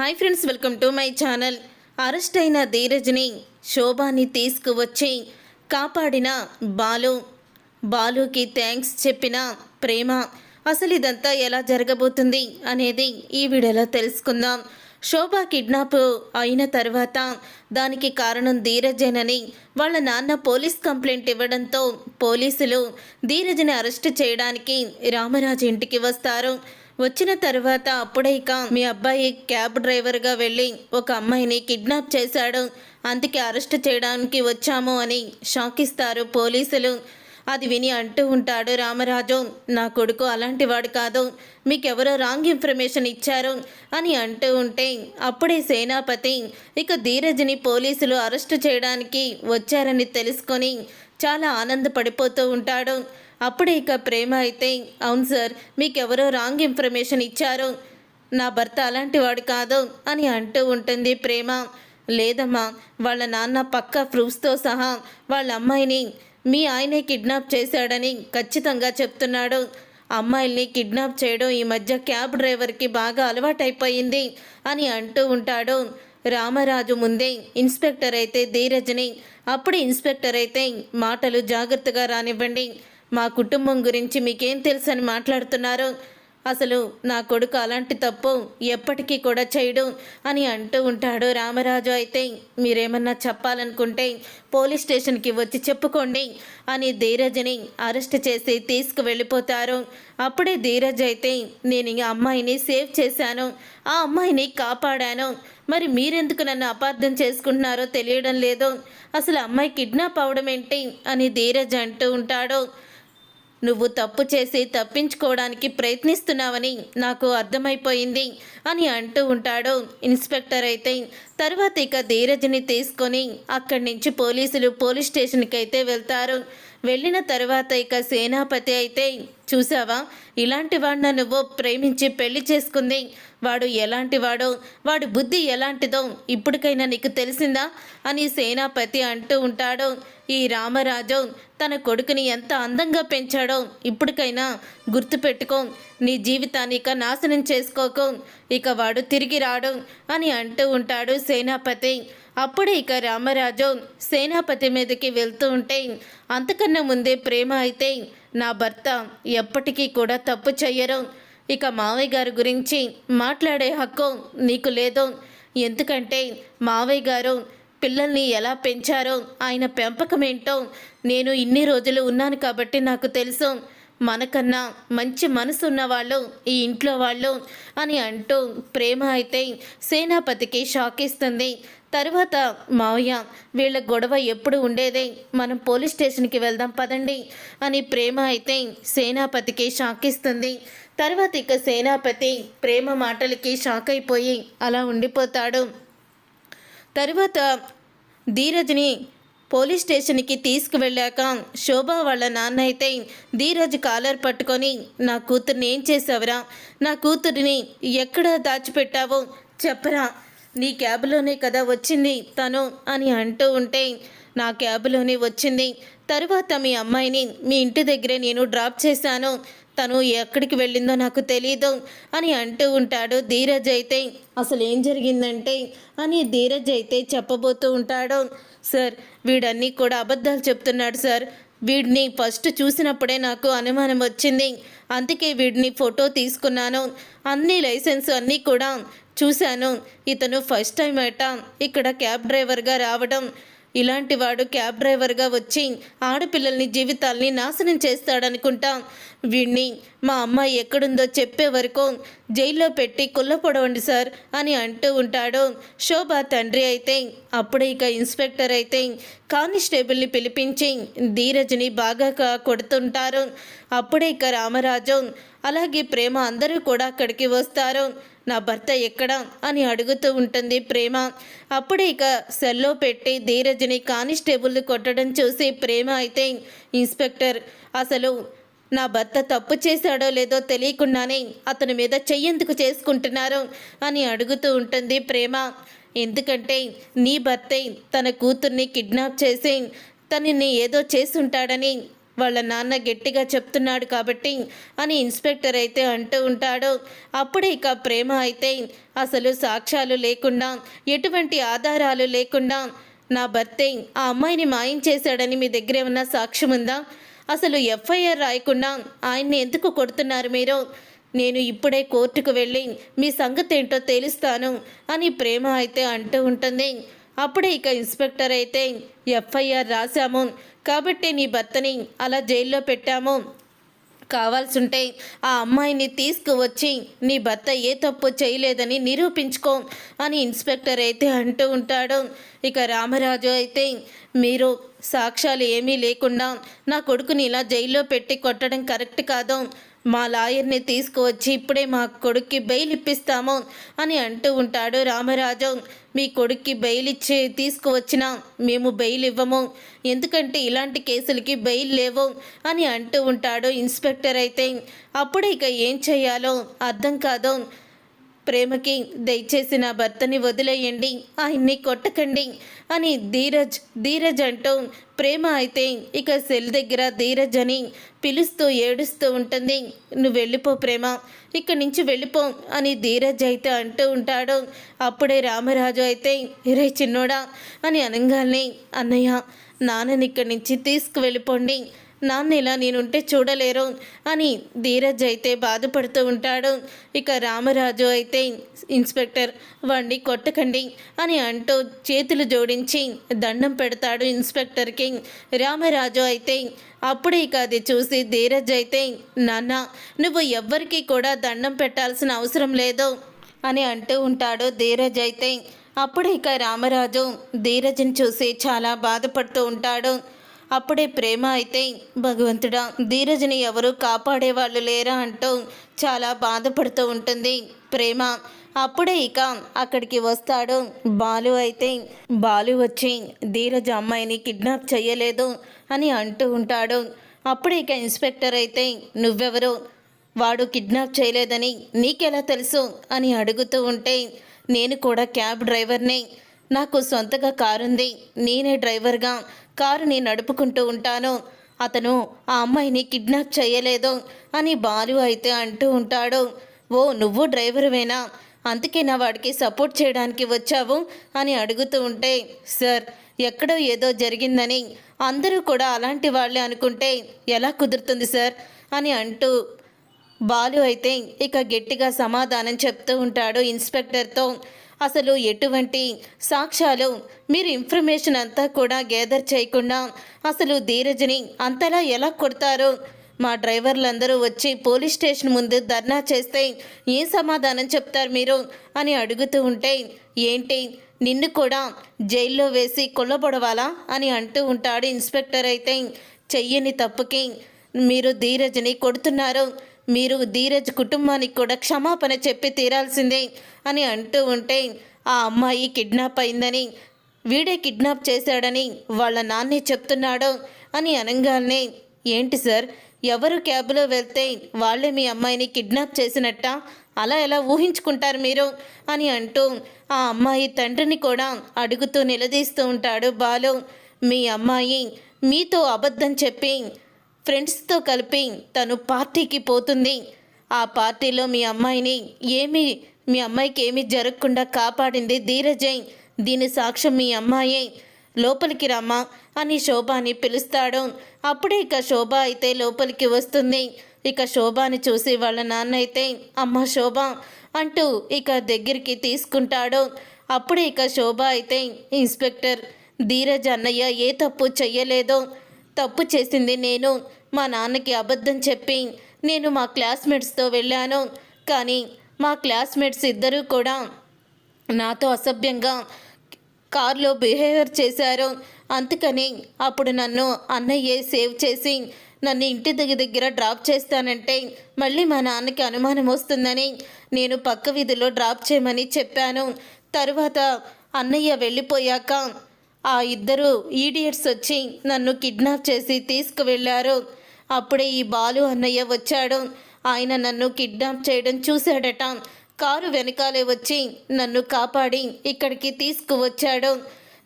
Hi friends welcome to my channel. Arrest అయిన ధీరజ్ని శోభాని తీసుకువచ్చి కాపాడిన బాలు. బాలుకి థ్యాంక్స్ చెప్పిన ప్రేమ. అసలు ఇదంతా ఎలా జరగబోతుంది అనేది ఈ వీడియోలో తెలుసుకుందాం. శోభ కిడ్నాప్ అయిన తర్వాత దానికి కారణం ధీరజేనని వాళ్ళ నాన్న పోలీస్ కంప్లైంట్ ఇవ్వడంతో పోలీసులు ధీరజ్ని అరెస్ట్ చేయడానికి రామరాజు ఇంటికి వస్తారు. వచ్చిన తర్వాత అప్పుడే ఇక మీ అబ్బాయి క్యాబ్ డ్రైవర్గా వెళ్ళి ఒక అమ్మాయిని కిడ్నాప్ చేశాడు. అందుకే అరెస్ట్ చేయడానికి వచ్చాము అని షాకిస్తారు పోలీసులు. అది విని అంటూ ఉంటాడు రామరాజు. నా కొడుకు అలాంటి వాడు కాదు. మీకెవరో రాంగ్ ఇన్ఫర్మేషన్ ఇచ్చారు అని అంటూ ఉంటే అప్పుడే సేనాపతి ఇక ధీరజ్ని పోలీసులు అరెస్ట్ చేయడానికి వచ్చారని తెలుసుకొని చాలా ఆనందపడిపోతూ ఉంటాడు. అప్పుడే ఇక ప్రేమ అయితే అవును సార్ మీకెవరో రాంగ్ ఇన్ఫర్మేషన్ ఇచ్చారు. నా భర్త అలాంటి వాడు కాదు అని అంటూ ఉంటుంది ప్రేమ. లేదమ్మా వాళ్ళ నాన్న పక్క ప్రూఫ్స్తో సహా వాళ్ళ అమ్మాయిని మీ ఆయనే కిడ్నాప్ చేశాడని ఖచ్చితంగా చెప్తున్నాడు. అమ్మాయిల్ని కిడ్నాప్ చేయడం ఈ మధ్య క్యాబ్ డ్రైవర్కి బాగా అలవాటైపోయింది అని అంటూ ఉంటాడు. రామరాజు ముందే ఇన్స్పెక్టర్ అయితే ధీరజ్ని. అప్పుడు ఇన్స్పెక్టర్ అయితే మాటలు జాగ్రత్తగా రానివ్వండి. మా కుటుంబం గురించి మీకేం తెలుసని మాట్లాడుతున్నారు? అసలు నా కొడుకు అలాంటి తప్పు ఎప్పటికీ కూడా చేయడు అని అంటూ ఉంటాడు రామరాజు. అయితే మీరేమన్నా చెప్పాలనుకుంటే పోలీస్ స్టేషన్కి వచ్చి చెప్పుకోండి అని ధీరజ్ని అరెస్ట్ చేసి తీసుకువెళ్ళిపోతారు. అప్పుడే ధీరజ్ అయితే నేను ఈ అమ్మాయిని సేవ్ చేశాను. ఆ అమ్మాయిని కాపాడాను. మరి మీరెందుకు నన్ను అపార్థం చేసుకుంటున్నారో తెలియడం లేదు. అసలు అమ్మాయి కిడ్నాప్ అవడం ఏంటి అని ధీరజ్ అంటూ ఉంటాడు. నువ్వు తప్పు చేసి తప్పించుకోవడానికి ప్రయత్నిస్తున్నావని నాకు అర్థమైపోయింది అని అంటూ ఉంటాడు ఇన్స్పెక్టర్ అయితే. తర్వాత ఇక ధీరజ్ని తీసుకొని అక్కడి నుంచి పోలీసులు పోలీస్ స్టేషన్కి అయితే వెళ్తారు. వెళ్ళిన తర్వాత ఇక సేనాపతి అయితే చూసావా? ఇలాంటి వాడిన నువ్వు ప్రేమించి పెళ్ళి చేసుకుంది. వాడు ఎలాంటి వాడో బుద్ధి ఎలాంటిదో ఇప్పటికైనా నీకు తెలిసిందా? అని సేనాపతి అంటూ ఉంటాడు. ఈ రామరాజు తన కొడుకుని ఎంత అందంగా పెంచాడో ఇప్పటికైనా గుర్తుపెట్టుకో. నీ జీవితాన్ని ఇక నాశనం చేసుకోకు. ఇక వాడు తిరిగి రాడు అని అంటూ ఉంటాడు సేనాపతి. అప్పుడే ఇక రామరాజు సేనాపతి మీదకి వెళ్తూ ఉంటే అంతకన్నా ముందే ప్రేమ అయితే నా భర్త ఎప్పటికీ కూడా తప్పు చెయ్యరు. ఇక మావయ్య గారి గురించి మాట్లాడే హక్కు నీకు లేదు. ఎందుకంటే మావయ్య గారు పిల్లల్ని ఎలా పెంచారో ఆయన పెంపకం ఏంటో నేను ఇన్ని రోజులు ఉన్నాను కాబట్టి నాకు తెలుసు. మనకన్నా మంచి మనసు ఉన్నవాళ్ళు ఈ ఇంట్లో వాళ్ళు అని అంటూ ప్రేమ అయితే సేనాపతికి షాక్ ఇస్తుంది తర్వాత మావయ్య వీళ్ళ గొడవ ఎప్పుడు ఉండేదే? మనం పోలీస్ స్టేషన్కి వెళ్దాం పదండి అని ప్రేమ అయితే సేనాపతికి షాక్ ఇస్తుంది తర్వాత ఇక సేనాపతి ప్రేమ మాటలకి షాక్ అయిపోయి అలా ఉండిపోతాడు. తరువాత ధీరజ్ని పోలీస్ స్టేషన్కి తీసుకువెళ్ళాక శోభ వాళ్ళ నాన్న అయితే ధీరజ్ కాలర్ పట్టుకొని నా కూతుర్ని ఏం చేసావురా? నా కూతురిని ఎక్కడ దాచిపెట్టావో? చెప్పరా? నీ క్యాబ్లోనే కదా వచ్చింది తను అని అంటూ ఉంటే నా క్యాబ్లోనే వచ్చింది. తరువాత మీ అమ్మాయిని మీ ఇంటి దగ్గరే నేను డ్రాప్ చేశాను. తను ఎక్కడికి వెళ్ళిందో నాకు తెలీదు అని అంటూ ఉంటాడు ధీరజ్ అయితే. అసలు ఏం జరిగిందంటే అని ధీరజ్ అయితే చెప్పబోతూ ఉంటాడు. సార్ వీడన్నీ కూడా అబద్ధాలు చెప్తున్నాడు సార్. వీడిని ఫస్ట్ చూసినప్పుడే నాకు అనుమానం వచ్చింది. అందుకే వీడిని ఫోటో తీసుకున్నాను. అన్ని లైసెన్స్ అన్నీ కూడా చూశాను. ఇతను ఫస్ట్ టైం అట. ఇక్కడ క్యాబ్ డ్రైవర్గా రావడం. ఇలాంటి వాడు క్యాబ్ డ్రైవర్గా వచ్చి ఆడపిల్లల్ని జీవితాల్ని నాశనం చేస్తాడనుకుంటా. వీణ్ణి మా అమ్మాయి ఎక్కడుందో చెప్పే వరకు జైల్లో పెట్టి కుల్లపొడవండి సార్ అని అంటూ ఉంటాడు. శోభ తండ్రి అయితే అప్పుడే ఇక ఇన్స్పెక్టర్ అయితే కానిస్టేబుల్ని పిలిపించి ధీరజ్ని బాగా కొడుతుంటారు. అప్పుడే ఇక రామరాజు అలాగే ప్రేమ అందరూ కూడా అక్కడికి వస్తారు. నా భర్త ఎక్కడ అని అడుగుతూ ఉంటుంది ప్రేమ. అప్పుడే ఇక సెల్లో పెట్టి ధీరజ్ని కానిస్టేబుల్ కొట్టడం చూసి ప్రేమ అయితే ఇన్స్పెక్టర్ అసలు నా భర్త తప్పు చేశాడో లేదో తెలియకుండానే అతని మీద చెయ్యెందుకు చేసుకుంటున్నారు? అని అడుగుతూ ఉంటుంది ప్రేమ. ఎందుకంటే నీ భర్తే తన కూతుర్ని కిడ్నాప్ చేసి తనని ఏదో చేసుంటాడని వాళ్ళ నాన్న గట్టిగా చెప్తున్నాడు కాబట్టి అని ఇన్స్పెక్టర్ అయితే అంటూ ఉంటాడు. అప్పుడే ఇక ప్రేమ అయితే అసలు సాక్ష్యాలు లేకుండా ఎటువంటి ఆధారాలు లేకుండా నా భర్తే ఆ అమ్మాయిని మాయం చేశాడని మీ దగ్గర ఏమన్నా సాక్ష్యం ఉందా? అసలు ఎఫ్ఐఆర్ రాయకుండా ఆయన్ని ఎందుకు కొడుతున్నారు మీరు? నేను ఇప్పుడే కోర్టుకు వెళ్ళి మీ సంగతి ఏంటో తేలుస్తాను అని ప్రేమ అయితే అంటూ ఉంటుంది. అప్పుడే ఇక ఇన్స్పెక్టర్ అయితే ఎఫ్ఐఆర్ రాశాము. కాబట్టి నీ భర్తని అలా జైల్లో పెట్టాము. కావాల్సుంటే ఆ అమ్మాయిని తీసుకువచ్చి నీ భర్త ఏ తప్పు చేయలేదని నిరూపించుకో అని ఇన్స్పెక్టర్ అయితే అంటూ ఉంటాడు. ఇక రామరాజు అయితే మీరు సాక్ష్యాలు ఏమీ లేకుండా నా కొడుకుని ఇలా జైల్లో పెట్టి కొట్టడం కరెక్ట్ కాదు. మా లాయర్ని తీసుకువచ్చి ఇప్పుడే మా కొడుక్కి బెయిల్ ఇప్పిస్తాము అని అంటూ ఉంటాడు రామరాజు. మీ కొడుక్కి బెయిల్ ఇచ్చి తీసుకువచ్చినా మేము బెయిల్ ఇవ్వము. ఎందుకంటే ఇలాంటి కేసులకి బెయిల్ లేవు అని అంటూ ఉంటాడు ఇన్స్పెక్టర్ అయితే. అప్పుడు ఇక ఏం చేయాలో అర్థం కాదు. ప్రేమకి దయచేసి నా భర్తని వదిలేయండి ఆయన్ని కొట్టకండి అని ధీరజ్ ధీరజ్ అంటూ ప్రేమ అయితే ఇక సెల్ దగ్గర ధీరజ్ అని పిలుస్తూ ఏడుస్తూ ఉంటుంది. నువ్వు వెళ్ళిపో ప్రేమ ఇక్కడి నుంచి వెళ్ళిపో అని ధీరజ్ అయితే అంటూ ఉంటాడు. అప్పుడే రామరాజు అయితే రే చిన్నోడా అని అనగానే అన్నయ్య నాన్నని ఇక్కడి నుంచి తీసుకువెళ్ళిపోండి నాన్న ఇలా నేనుంటే చూడలేరు అని ధీరజ్ అయితే బాధపడుతూ ఉంటాడు. ఇక రామరాజు అయితే ఇన్స్పెక్టర్ వాడిని కొట్టకండి అని అంటూ చేతులు జోడించి దండం పెడతాడు ఇన్స్పెక్టర్కి. రామరాజు అయితే అప్పుడే ఇక అది చూసి ధీరజ్ అయితే నాన్న నువ్వు ఎవ్వరికీ కూడా దండం పెట్టాల్సిన అవసరం లేదు అని అంటూ ఉంటాడు ధీరజ్ అయితే. అప్పుడే ఇక రామరాజు ధీరజ్ని చూసి చాలా బాధపడుతూ ఉంటాడు. అప్పుడే ప్రేమ అయితే భగవంతుడా ధీరజ్ని ఎవరు కాపాడే వాళ్ళు లేరా అంటూ చాలా బాధపడుతూ ఉంటుంది ప్రేమ. అప్పుడే ఇక అక్కడికి వస్తాడు బాలు అయితే. బాలు వచ్చి ధీరజ్ అమ్మాయిని కిడ్నాప్ చేయలేదు అని అంటూ ఉంటాడు. అప్పుడే ఇక ఇన్స్పెక్టర్ అయితే నువ్వెవరు? వాడు కిడ్నాప్ చేయలేదని నీకెలా తెలుసు? అని అడుగుతూ ఉంటే నేను కూడా క్యాబ్ డ్రైవర్ని. నాకు సొంతగా కారుంది. నేనే డ్రైవర్గా. కారుని నడుపుకుంటూ ఉంటాను. అతను ఆ అమ్మాయిని కిడ్నాప్ చేయలేదు అని బాలు అయితే అంటూ ఉంటాడు. ఓ నువ్వు డ్రైవరువేనా? అందుకే నా వాడికి సపోర్ట్ చేయడానికి వచ్చావు అని అడుగుతూ ఉంటే సార్ ఎక్కడో ఏదో జరిగిందని. అందరూ కూడా అలాంటి వాళ్ళే అనుకుంటే ఎలా కుదురుతుంది సార్? అని అంటూ బాలు అయితే ఇక గట్టిగా సమాధానం చెప్తూ ఉంటాడు ఇన్స్పెక్టర్తో. అసలు ఎటువంటి సాక్ష్యాలు? మీరు ఇన్ఫర్మేషన్ అంతా కూడా గ్యాదర్ చేయకుండా అసలు ధీరజ్ని అంతలా ఎలా కొడతారు? మా డ్రైవర్లందరూ వచ్చి పోలీస్ స్టేషన్ ముందు ధర్నా చేస్తే ఏం సమాధానం చెప్తారు మీరు? అని అడుగుతూ ఉంటే ఏంటి? నిన్ను కూడా జైల్లో వేసి కొల్లబొడవాలా? అని అంటూ ఉంటాడు ఇన్స్పెక్టర్ అయితే. చెయ్యని తప్పుకి మీరు ధీరజ్ని కొడుతున్నారు. మీరు ధీరజ్ కుటుంబానికి కూడా క్షమాపణ చెప్పి తీరాల్సిందే అని అంటూ ఉంటే ఆ అమ్మాయి కిడ్నాప్ అయిందని వీడే కిడ్నాప్ చేశాడని వాళ్ళ నాన్నే చెప్తున్నాడు అని అనగానే ఏంటి సార్ ఎవరు క్యాబ్లో వెళ్తే వాళ్ళే మీ అమ్మాయిని కిడ్నాప్ చేసినట్ట? అలా ఎలా ఊహించుకుంటారు మీరు? అని అంటూ ఆ అమ్మాయి తండ్రిని కూడా అడుగుతూ నిలదీస్తూ ఉంటాడు బాలు. మీ అమ్మాయి మీతో అబద్ధం చెప్పి ఫ్రెండ్స్తో కలిపి తను పార్టీకి పోతుంది. ఆ పార్టీలో మీ అమ్మాయిని ఏమీ మీ అమ్మాయికి ఏమీ జరగకుండా కాపాడింది ధీరజయ్. దీని సాక్ష్యం మీ అమ్మాయే. లోపలికి రమ్మా అని శోభాని పిలుస్తాడు. అప్పుడే ఇక శోభ అయితే లోపలికి వస్తుంది. ఇక శోభాని చూసి వాళ్ళ నాన్న అయితే అమ్మ శోభ అంటూ ఇక దగ్గరికి తీసుకుంటాడు. అప్పుడే ఇక శోభ అయితే ఇన్స్పెక్టర్ ధీరజ్ అన్నయ్య ఏ తప్పు చెయ్యలేదో. తప్పు చేసింది నేను. మా నాన్నకి అబద్ధం చెప్పి నేను మా క్లాస్మేట్స్తో వెళ్ళాను. కానీ మా క్లాస్మేట్స్ ఇద్దరూ కూడా నాతో అసభ్యంగా కారులో బిహేవియర్ చేశారు. అందుకని అప్పుడు నన్ను అన్నయ్యే సేవ్ చేసి నన్ను ఇంటి దగ్గర దగ్గర డ్రాప్ చేస్తానంటే మళ్ళీ మా నాన్నకి అనుమానం వస్తుందని నేను పక్క వీధిలో డ్రాప్ చేయమని చెప్పాను. తరువాత అన్నయ్య వెళ్ళిపోయాక ఆ ఇద్దరు ఈడియట్స్ వచ్చి నన్ను కిడ్నాప్ చేసి తీసుకువెళ్ళారు. అప్పుడే ఈ బాలు అన్నయ్య వచ్చాడు. ఆయన నన్ను కిడ్నాప్ చేయడం చూశాడట. కారు వెనకాలే వచ్చి నన్ను కాపాడి ఇక్కడికి తీసుకువచ్చాడు.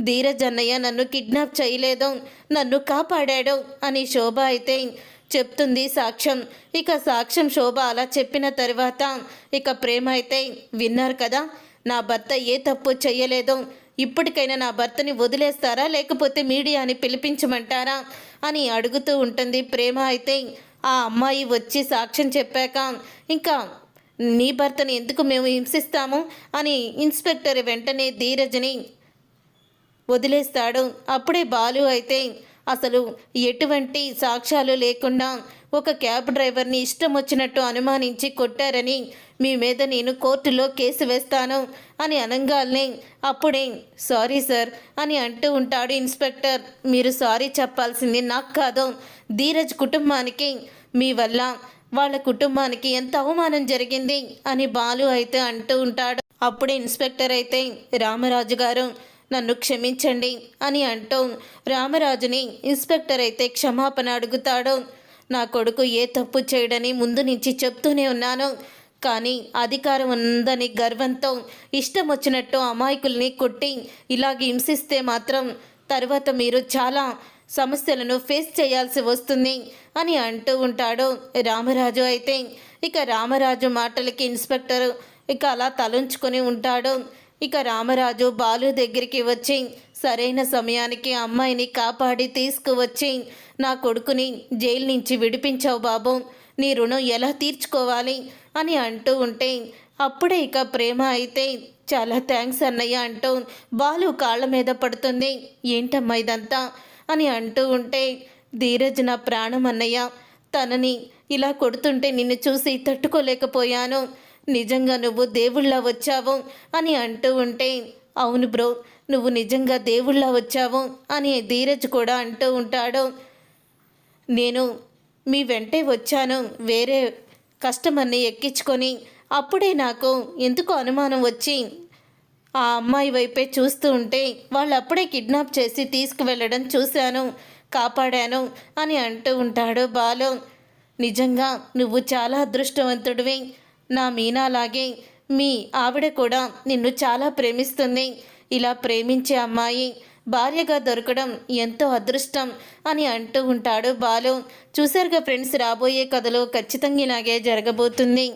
ధీరజ్ అన్నయ్య నన్ను కిడ్నాప్ చేయలేదు. నన్ను కాపాడాడు అని శోభ అయితే చెప్తుంది సాక్ష్యం. ఇక సాక్ష్యం శోభ అలా చెప్పిన తర్వాత ఇక ప్రేమ అయితే విన్నారు కదా. నా భర్త ఏ తప్పు చేయలేదు. ఇప్పటికైనా నా భర్తని వదిలేస్తారా? లేకపోతే మీడియాని పిలిపించమంటారా? అని అడుగుతూ ఉంటుంది ప్రేమ. అయితే ఆ అమ్మాయి వచ్చి సాక్ష్యం చెప్పాక ఇంకా నీ భర్తని ఎందుకు మేము హింసిస్తాము? అని ఇన్స్పెక్టర్ వెంటనే ధీరజ్ని వదిలేస్తాడు. అప్పుడే బాలు అయితే అసలు ఎటువంటి సాక్ష్యాలు లేకుండా ఒక క్యాబ్ డ్రైవర్ని ఇష్టం వచ్చినట్టు అనుమానించి కొట్టారని మీ మీద నేను కోర్టులో కేసు వేస్తాను అని అనగానే అప్పుడే సారీ సార్ అని అంటూ ఉంటాడు ఇన్స్పెక్టర్. మీరు సారీ చెప్పాల్సింది నాకు కాదు ధీరజ్ కుటుంబానికి మీ వల్ల. వాళ్ళ కుటుంబానికి ఎంత అవమానం జరిగింది అని బాలు అయితే అంటూ ఉంటాడు. అప్పుడే ఇన్స్పెక్టర్ అయితే రామరాజు గారు నన్ను క్షమించండి అని అంటూ. రామరాజుని ఇన్స్పెక్టర్ అయితే క్షమాపణ అడుగుతాడు. నా కొడుకు ఏ తప్పు చేయడని ముందు నుంచి చెప్తూనే ఉన్నాను. కానీ అధికారం ఉందని గర్వంతో ఇష్టం వచ్చినట్టు అమాయకుల్ని కొట్టి ఇలాగ హింసిస్తే మాత్రం తర్వాత మీరు చాలా సమస్యలను ఫేస్ చేయాల్సి వస్తుంది అని అంటూ ఉంటాడు రామరాజు అయితే. ఇక రామరాజు మాటలకి ఇన్స్పెక్టర్ ఇక అలా తలంచుకొని ఉంటాడు. ఇక రామరాజు బాలు దగ్గరికి వచ్చి సరైన సమయానికి అమ్మాయిని కాపాడి తీసుకువచ్చి నా కొడుకుని జైలు నుంచి విడిపించావు బాబు. నీ రుణం ఎలా తీర్చుకోవాలి? అని అంటూ ఉంటే అప్పుడే ఇక ప్రేమ అయితే చాలా థ్యాంక్స్ అన్నయ్య అంటూ బాలు కాళ్ళ మీద పడుతుంది. ఏంటమ్మా ఇదంతా? అని అంటూ ఉంటే ధీరజ్ నా ప్రాణం అన్నయ్య. తనని ఇలా కొడుతుంటే నిన్ను చూసి తట్టుకోలేకపోయాను. నిజంగా నువ్వు దేవుళ్ళ వచ్చావు అని అంటూ ఉంటే అవును బ్రో నువ్వు నిజంగా దేవుళ్ళ వచ్చావు అని ధీరజ్ కూడా అంటూ ఉంటాడు. నేను మీ వెంటే వచ్చాను. వేరే కస్టమర్ని ఎక్కించుకొని అప్పుడే నాకు ఎందుకు అనుమానం వచ్చి ఆ అమ్మాయి వైపే చూస్తూ ఉంటే వాళ్ళు అప్పుడే కిడ్నాప్ చేసి తీసుకువెళ్ళడం చూశాను కాపాడాను అని అంటూ ఉంటాడు బాలు. నిజంగా నువ్వు చాలా అదృష్టవంతుడివి. నా మీనాలాగే మీ ఆవిడ కూడా నిన్ను చాలా ప్రేమిస్తుంది. ఇలా ప్రేమించే అమ్మాయి భార్యగా దొరకడం ఎంతో అదృష్టం అని అంటూ ఉంటాడు బాలు. చూసారుగా ఫ్రెండ్స్ రాబోయే కథలో ఖచ్చితంగా ఇలాగే జరగబోతుంది.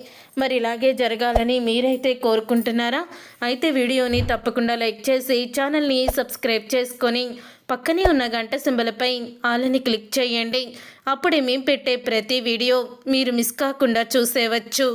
మరి ఇలాగే జరగాలని మీరైతే కోరుకుంటున్నారా? అయితే వీడియోని తప్పకుండా లైక్ చేసి ఛానల్ని సబ్స్క్రైబ్ చేసుకొని పక్కనే ఉన్న గంట సింబలపై ఆలని క్లిక్ చేయండి. అప్పుడే మేము పెట్టే ప్రతి వీడియో మీరు మిస్ కాకుండా చూసేవచ్చు.